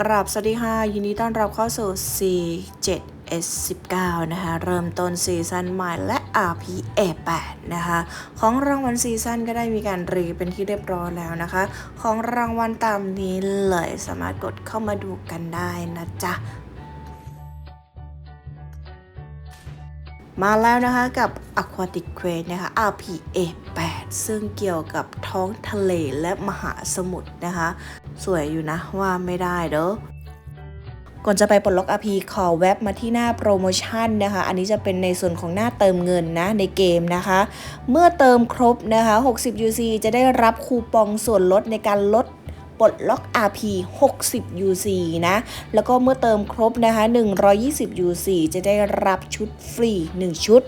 กราบสวัสดีค่ะ ยินดีต้อนรับเข้าสู่ C7S19 นะคะ เริ่มต้นซีซั่นใหม่และ RPA8 นะคะ ของรางวัลซีซั่นก็ได้มีการรีเป็นที่เรียบร้อยแล้วนะคะ ของรางวัลตามนี้เลยสามารถกดเข้ามาดูกันได้นะจ๊ะมาแล้วนะคะกับ Aquatic Quest นะคะ RPA 8ซึ่งเกี่ยวกับท้องทะเลและมหาสมุทรนะคะ สวยอยู่นะว่าไม่ได้เด้อก่อนจะไปปลดล็อก RP ขอแว็บมาที่หน้าโปรโมชั่นนะคะ อันนี้จะเป็นในส่วนของหน้าเติมเงินนะในเกมนะคะ เมื่อเติมครบนะคะ 60 UC จะได้รับคูปองส่วนลดในการลดปลดล็อก RP 60 UC นะ แล้วก็เมื่อเติมครบนะคะ 120 UC จะได้รับชุดฟรี 1 ชุด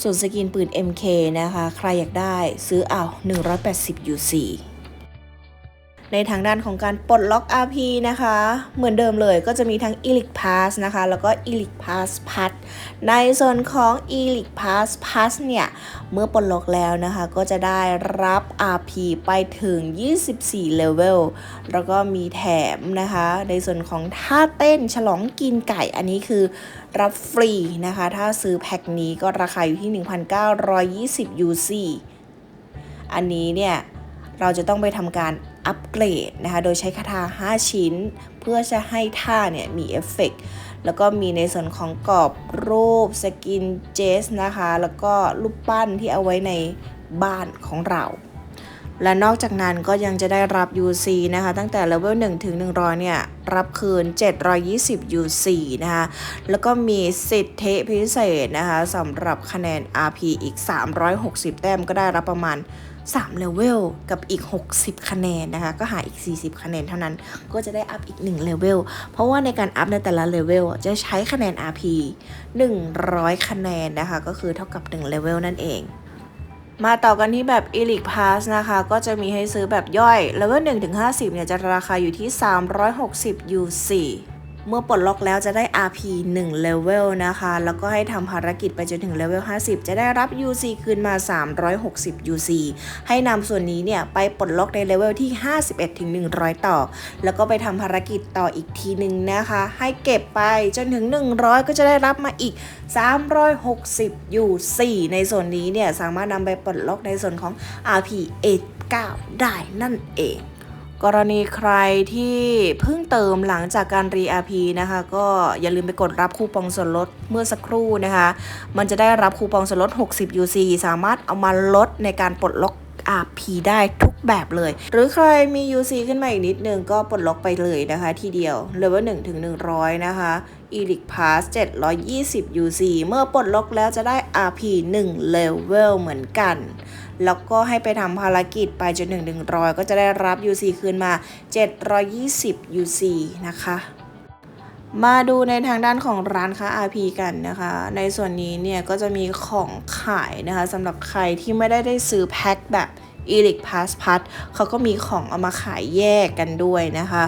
ส่วนสกินปืน MK นะคะ ใครอยากได้ซื้อเอา 180 UC ในทางด้านของการปลดล็อก RP นะคะ เหมือนเดิมเลยก็จะมีทั้ง e l i c Pass นะคะ แล้วก็ e l i c Pass Plus ในส่วนของ e l i c Pass Plus เนี่ย เมื่อปลดล็อกแล้วนะคะ ก็จะได้รับ RP ไปถึง 24เลเวลแล้วก็มีแถมนะคะ ในส่วนของท่าเต้นฉลองกินไก่ อันนี้คือรับฟรีนะคะ ถ้าซื้อแพ็คนี้ก็ราคาอยู่ที่ 1,920 UC อันนี้เนี่ย เราจะต้องไปทำการ อัปเกรดนะคะ โดยใช้คาถา5 ชิ้น เพื่อจะให้ท่าเนี่ยมีเอฟเฟกต์แล้วก็มีในส่วนของกรอบรูปสกินเจสนะคะ แล้วก็รูปปั้นที่เอาไว้ในบ้านของเรา และนอกจากนั้นก็ยังจะได้รับ UC นะคะ ตั้งแต่เลเวล1ถึง 100 เนี่ย รับคืน 720 UC นะคะ แล้วก็มีสิทธิพิเศษนะคะสำหรับคะแนน RP อีก 360 แต้มก็ได้รับประมาณ 3เลเวลกับอีก 60 คะแนนนะคะ ก็หาอีก 40 คะแนนเท่านั้น ก็จะได้อัพอีก1เลเวลเพราะว่าในการอัพในแต่ละเลเวลจะใช้คะแนน RP 100 คะแนนนะคะ ก็คือเท่ากับ1เลเวลนั่นเองมาต่อกันที่แบบ e l i c Pass นะคะ ก็จะมีให้ซื้อแบบย่อยเลเวล1ถึง50 เนี่ย จะราคาอยู่ที่ 360 UC เมื่อปลดล็อกแล้วจะได้ RP 1เลเวลนะคะ แล้วก็ให้ทำภารกิจไปจนถึงเลเวล50 จะได้รับ UC คืนมา 360 UC ให้นำส่วนนี้เนี่ย ไปปลดล็อกในเลเวลที่ 51ถึง100 ต่อ แล้วก็ไปทำภารกิจต่ออีกทีหนึ่งนะคะ ให้เก็บไปจนถึง 100 ก็จะได้รับมาอีก 360 UC ในส่วนนี้เนี่ย สามารถนำไปปลดล็อกในส่วนของ RP 89 ได้นั่นเอง กรณีใครที่เพิ่งเติมหลังจากการรีอาพีนะคะ ก็อย่าลืมไปกดรับคูปองส่วนลดเมื่อสักครู่นะคะ มันจะได้รับคูปองส่วนลด 60 UC สามารถเอามาลดในการปลดล็อก RP ได้ทุกแบบเลย หรือใครมี UC ขึ้นมาอีกนิดนึงก็ปลดล็อกไปเลยนะคะ ทีเดียวเลเวล1ถึง100 นะคะ e l i c Pass 720 UC เมื่อปลดล็อกแล้วจะได้ RP 1เลเวลเหมือนกัน แล้วก็ให้ไปทำภารกิจไปจนถึง 100 ก็จะได้รับ UC คืนมา 720 UC นะคะมาดูในทางด้านของร้านค้า RP กันนะคะ ในส่วนนี้เนี่ยก็จะมีของขายนะคะสำหรับใครที่ไม่ได้ได้ซื้อแพ็คแบบ e l i c Pass Plus เขาก็มีของเอามาขายแยกกันด้วยนะคะ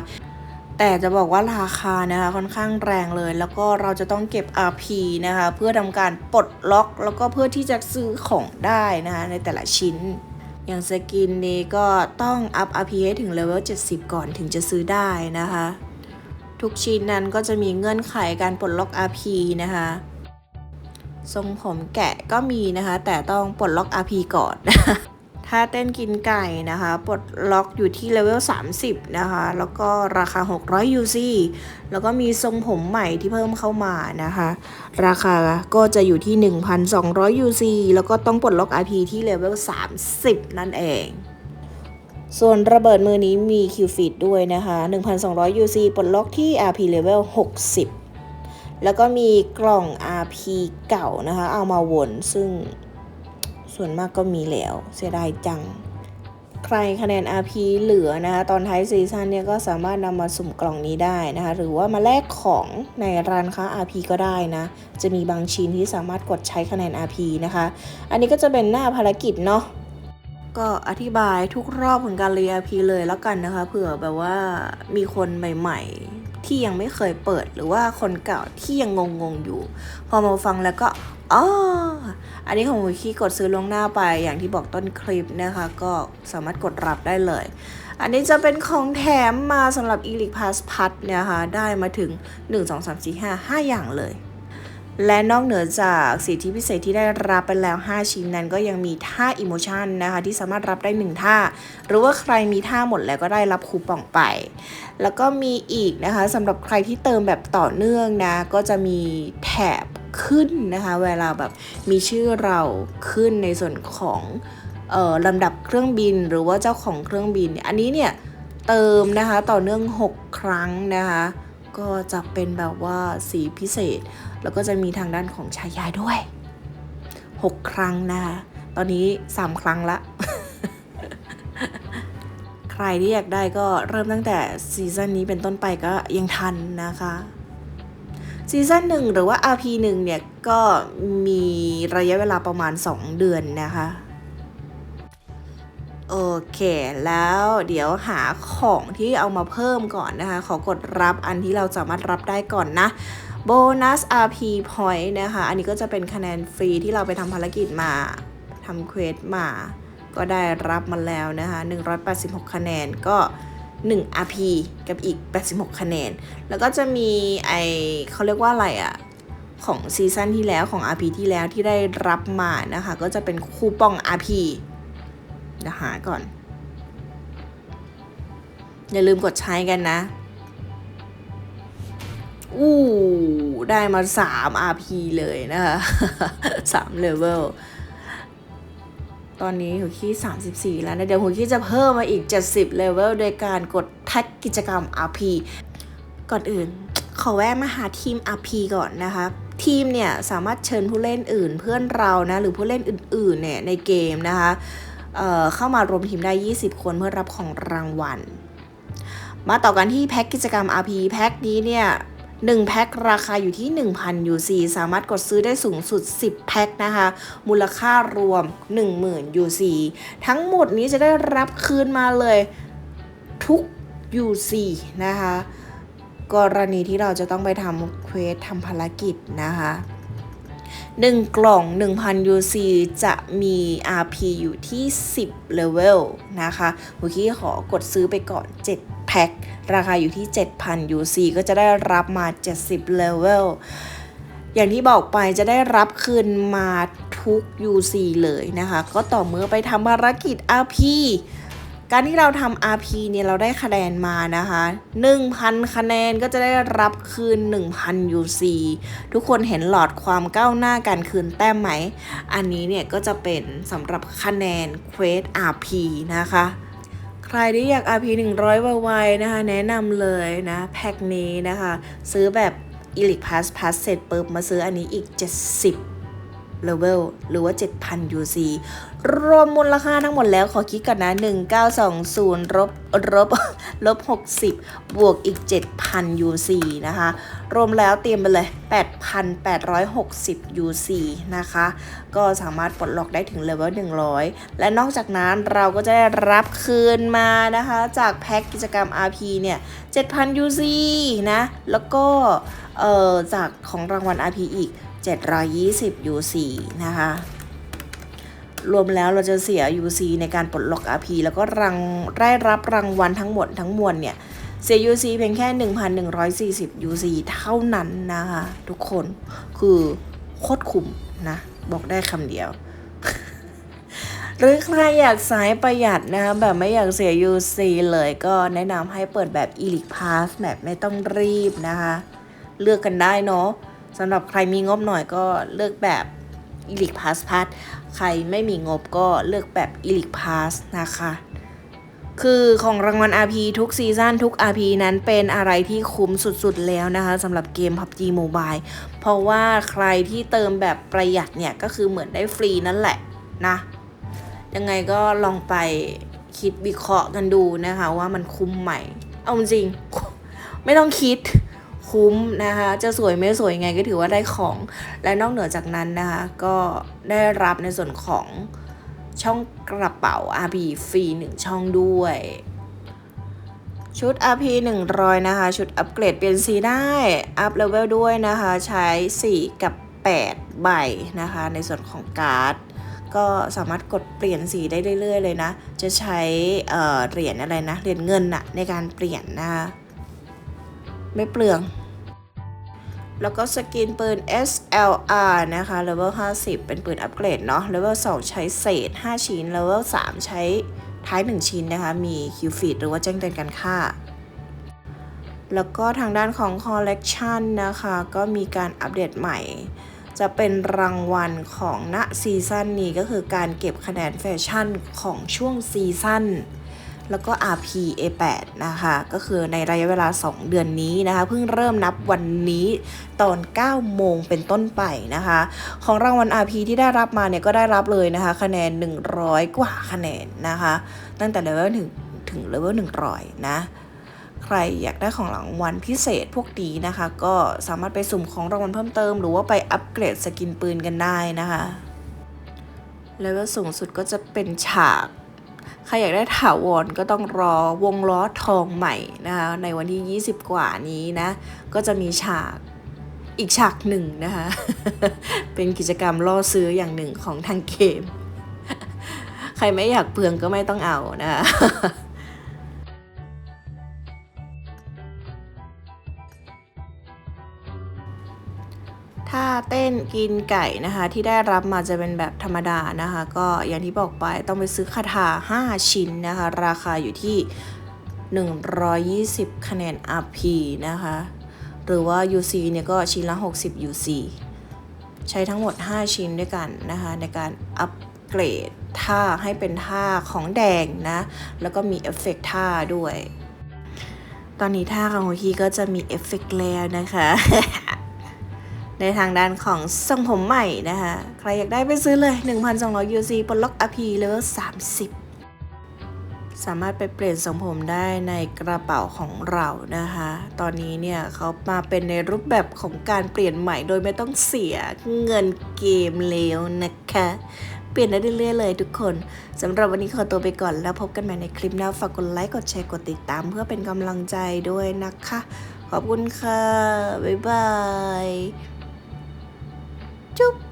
แต่จะบอกว่าราคานะคะค่อนข้างแรงเลย แล้วก็เราจะต้องเก็บ RP นะคะเพื่อทำการปลดล็อกแล้วก็เพื่อที่จะซื้อของได้นะคะในแต่ละชิ้น อย่างสกินนี้ก็ต้องอัพ RP ให้ถึงเลเวล 70 ก่อนถึงจะซื้อได้นะคะ ทุกชิ้นนั้นก็จะมีเงื่อนไขการปลดล็อก RP นะคะทรงผมแกะก็มีนะคะ แต่ต้องปลดล็อก RP ก่อน ถ้าเต้นกินไก่นะคะปลดล็อกอยู่ที่เลเวล 30 นะคะ แล้วก็ราคา 600 UC แล้วก็มีทรงผมใหม่ที่เพิ่มเข้ามานะคะ ราคาก็จะอยู่ที่ 1,200 UC แล้วก็ต้องปลดล็อก RP ที่เลเวล 30 นั่นเองส่วนระเบิดมือนี้มีคิวฟีดด้วยนะคะ 1,200 UC ปลดล็อกที่ RP level 60 แล้วก็มีกล่อง RP เก่านะคะ เอามาวนซึ่ง ส่วนมากก็มีแล้ว เสียดายจัง ใครคะแนน RP เหลือนะคะตอนท้ายซีซั่นเนี่ยก็สามารถนำมาสุ่มกล่องนี้ได้นะคะ หรือว่ามาแลกของในร้านค้า RP ก็ได้นะ จะมีบางชิ้นที่สามารถกดใช้คะแนน RP นะคะ อันนี้ก็จะเป็นหน้าภารกิจเนาะก็อธิบายทุกรอบของการเรียน RP เลยแล้วกันนะคะเผื่อแบบว่ามีคนใหม่ ๆ ที่ยังไม่เคยเปิดหรือว่าคนเก่าที่ยังงงๆอยู่ พอมาฟังแล้วก็ อ๋ออันนี้ของวิคีกดซื้อล่วงหน้าไปอย่างที่บอกต้นคลิปนะคะ ก็สามารถกดรับได้เลย อันนี้จะเป็นของแถมมาสำหรับ e l i c Pass พัดเนี่ยค่ะได้มาถึง 1 2 3 4 5 5 อย่างเลย และนอกเหนือจากสิทธิพิเศษที่ได้รับไปแล้ว 5 ชิ้นนั้นก็ยังมีท่า Emotion นะคะ ที่สามารถรับได้ 1 ท่า หรือว่าใครมีท่าหมดแล้วก็ได้รับคูปองไป แล้วก็มีอีกนะคะสำหรับใครที่เติมแบบต่อเนื่องนะก็จะมีแถบ ขึ้นนะคะ เวลาแบบมีชื่อเราขึ้นในส่วนของออลำดับเครื่องบินหรือว่าเจ้าของเครื่องบิน อันนี้เนี่ยเติมนะคะต่อเนื่อง 6 ครั้งนะคะก็จะเป็นแบบว่าสีพิเศษ แล้วก็จะมีทางด้านของชายาด้วย 6 ครั้งนะคะตอนนี้ 3 ครั้งละ ใครที่อยากได้ก็เริ่มตั้งแต่ซีซั่นนี้เป็นต้นไปก็ยังทันนะคะ ซีซั่นหนึ่งหรือว่า RP หนึ่งเนี่ย ก็มีระยะเวลาประมาณ 2 เดือนนะคะ โอเค แล้วเดี๋ยวหาของที่เอามาเพิ่มก่อนนะคะ ขอกดรับอันที่เราสามารถรับได้ก่อนนะโบนัส RP point นะคะ อันนี้ก็จะเป็นคะแนนฟรีที่เราไปทำภารกิจมาทำเควสมา ก็ได้รับมาแล้วนะคะ 186 คะแนนก็ 1 RP กับอีก 86 คะแนน แล้วก็จะมีไอเขาเรียกว่าอะไรอะของซีซั่นที่แล้วของ RP ที่แล้วที่ได้รับมานะคะ ก็จะเป็นคูปอง RP เดี๋ยวหาก่อน อย่าลืมกดใช้กันนะ อู้ ได้มา 3 RP เลยนะคะ 3 เลเวล ตอนนี้หัวขี้ 34 แล้วนะเดี๋ยวหัวขี้จะเพิ่มมาอีก 70เลเวลโดยการกดแท็กกิจกรรม RP ก่อนอื่น ขอแวะมาหาทีม RP ก่อนนะคะ ทีมเนี่ยสามารถเชิญผู้เล่นอื่นเพื่อนเรานะหรือผู้เล่นอื่นๆเนี่ยในเกมนะคะเเข้ามารวมทีมได้ 20 คนเพื่อรับของรางวัล มาต่อกันที่แพ็กกิจกรรม RP แพ็กนี้เนี่ย 1แพ็คราคาอยู่ที่ 1,000 UC สามารถกดซื้อได้สูงสุด 10 แพ็คนะคะ มูลค่ารวม 10,000 UC ทั้งหมดนี้จะได้รับคืนมาเลยทุก UC นะคะ กรณีที่เราจะต้องไปทำเควสทำภารกิจนะคะ1 กล่อง 1,000 UC จะมี RP อยู่ที่ 10เลเวลนะคะเมื่อกี้ขอกดซื้อไปก่อน 7 พ็คราคาอยู่ที่ 7,000 UC ก็จะได้รับมา 70เลเวลอย่างที่บอกไปจะได้รับคืนมาทุก UC เลยนะคะ ก็ต่อเมื่อไปทำภารกิจ RP การที่เราทำ RP เนี่ยเราได้คะแนนมานะคะ 1,000 คะแนนก็จะได้รับคืน 1,000 UC ทุกคนเห็นหลอดความก้าวหน้าการคืนแต้มไหม อันนี้เนี่ยก็จะเป็นสำหรับคะแนนเควส RP นะคะ ใครที่อยาก RP 100ไวๆนะคะ แนะนำเลยนะ แพ็คนี้นะคะ ซื้อแบบ e l i c Pass Pass เสร็จปุ๊บมาซื้ออันนี้อีก 70 เลเวลหรือว่า 7,000 UC รวมมูลค่าทั้งหมดแล้วขอคิดกันนะ 1920ลบลบลบ60 บวกอีก 7,000 UC นะคะ รวมแล้วเตรียมไปเลย 8,860 UC นะคะ ก็สามารถปลดล็อกได้ถึงเลเวล100 และนอกจากนั้นเราก็จะได้รับคืนมานะคะ จากแพ็กกิจกรรม RP เนี่ย 7,000 UC นะ แล้วก็จากของรางวัล RP อีก 720 UC นะคะ รวมแล้วเราจะเสีย UC ในการปลดล็อก RP แล้วก็รังได้รับรางวัลทั้งหมดทั้งมวลเนี่ย เสีย UC เพียงแค่ 1,140 UC เท่านั้นนะคะ ทุกคนคือโคตรคุ้มนะ บอกได้คำเดียว หรือใครอยากสายประหยัดนะคะแบบไม่อยากเสีย UC เลยก็แนะนำให้เปิดแบบ e l i c Pass แบบไม่ต้องรีบนะคะ เลือกกันได้เนาะ สำหรับใครมีงบหน่อยก็เลือกแบบ e l i c Pass Pass ใครไม่มีงบก็เลือกแบบ e l i c Pass นะคะ คือของรางวัล RP ทุกซีซั่นทุก RP นั้นเป็นอะไรที่คุ้มสุดๆแล้วนะคะสำหรับเกม PUBG Mobile เพราะว่าใครที่เติมแบบประหยัดเนี่ย ก็คือเหมือนได้ฟรีนั่นแหละนะ ยังไงก็ลองไปคิดวิเคราะห์กันดูนะคะ ว่ามันคุ้มไหม เอาจริง ไม่ต้องคิด คุ้มนะคะ จะสวยไม่สวยยังไงก็ถือว่าได้ของ และนอกเหนือจากนั้นนะคะ ก็ได้รับในส่วนของช่องกระเป๋า RP ฟรีหนึ่งช่องด้วย ชุด RP 100 นะคะ ชุดอัปเกรดเปลี่ยนสีได้ อัพเลเวลด้วยนะคะ ใช้ 4 กับ 8 ใบนะคะ ในส่วนของการ์ดก็สามารถกดเปลี่ยนสีได้เรื่อย ๆ เลยนะ จะใช้เเหรียญอะไรนะ เหรียญเงินอะในการเปลี่ยนนะคะ ไม่เปลือง แล้วก็สกินปืน SLR นะคะ level 50 เป็นปืนอัปเกรดเนาะ level 2ใช้เศษ 5 ชิ้น level 3ใช้ท้าย 1 ชิ้นนะคะ มีคิวฟีดหรือว่าแจ้งเตือนการค่า แล้วก็ทางด้านของ Collection นะคะ ก็มีการอัปเดตใหม่ จะเป็นรางวัลของณซีซั่นนี้ก็คือการเก็บคะแนนแฟชั่นของช่วงซีซั่น แล้วก็ RP A8 นะคะ ก็คือในระยะเวลา 2 เดือนนี้นะคะ เพิ่งเริ่มนับวันนี้ตอน 9 โมงเป็นต้นไปนะคะ ของรางวัล RP ที่ได้รับมาเนี่ยก็ได้รับเลยนะคะ คะแนน 100 กว่าคะแนนนะคะ ตั้งแต่เลเวลถึงถึงเลเวล100 นะใครอยากได้ของรางวัลพิเศษพวกนี้นะคะ ก็สามารถไปสุ่มของรางวัลเพิ่มเติม หรือว่าไปอัปเกรดสกินปืนกันได้นะคะเลเวลสูงสุดก็จะเป็นฉาก ใครอยากได้ถาวรก็ต้องรอวงล้อทองใหม่นะคะในวันที่ 20 กว่านี้นะ ก็จะมีฉากอีกฉากหนึ่งนะคะ เป็นกิจกรรมล่อซื้ออย่างหนึ่งของทางเกม ใครไม่อยากเปลืองก็ไม่ต้องเอานะคะ ถ้าเต้นกินไก่นะคะ ที่ได้รับมาจะเป็นแบบธรรมดานะคะ ก็อย่างที่บอกไปต้องไปซื้อคาถา 5 ชิ้นนะคะ ราคาอยู่ที่ 120 คะแนน RP นะคะ หรือว่า UC เนี่ยก็ชิ้นละ 60 UC ใช้ทั้งหมด 5 ชิ้นด้วยกันนะคะ ในการอัปเกรดท่าให้เป็นท่าของแดงนะ แล้วก็มีเอฟเฟกต์ท่าด้วย ตอนนี้ท่าของโฮคีก็จะมีเอฟเฟกต์แล้วนะคะ ในทางด้านของทรงผมใหม่นะคะใครอยากได้ไปซื้อเลย 1,200 UC ปลดล็อก RP เลเวล30 สามารถไปเปลี่ยนทรงผมได้ในกระเป๋าของเรานะคะ ตอนนี้เนี่ยเขามาเป็นในรูปแบบของการเปลี่ยนใหม่โดยไม่ต้องเสียเงินเกมแล้วนะคะ เปลี่ยนได้เรื่อยๆเลยทุกคนสำหรับวันนี้ขอตัวไปก่อนแล้วพบกันใหม่ในคลิปหน้าฝากกดไลค์กดแชร์กดติดตาม เพื่อเป็นกำลังใจด้วยนะคะ ขอบคุณค่ะบ๊ายบาย Cup.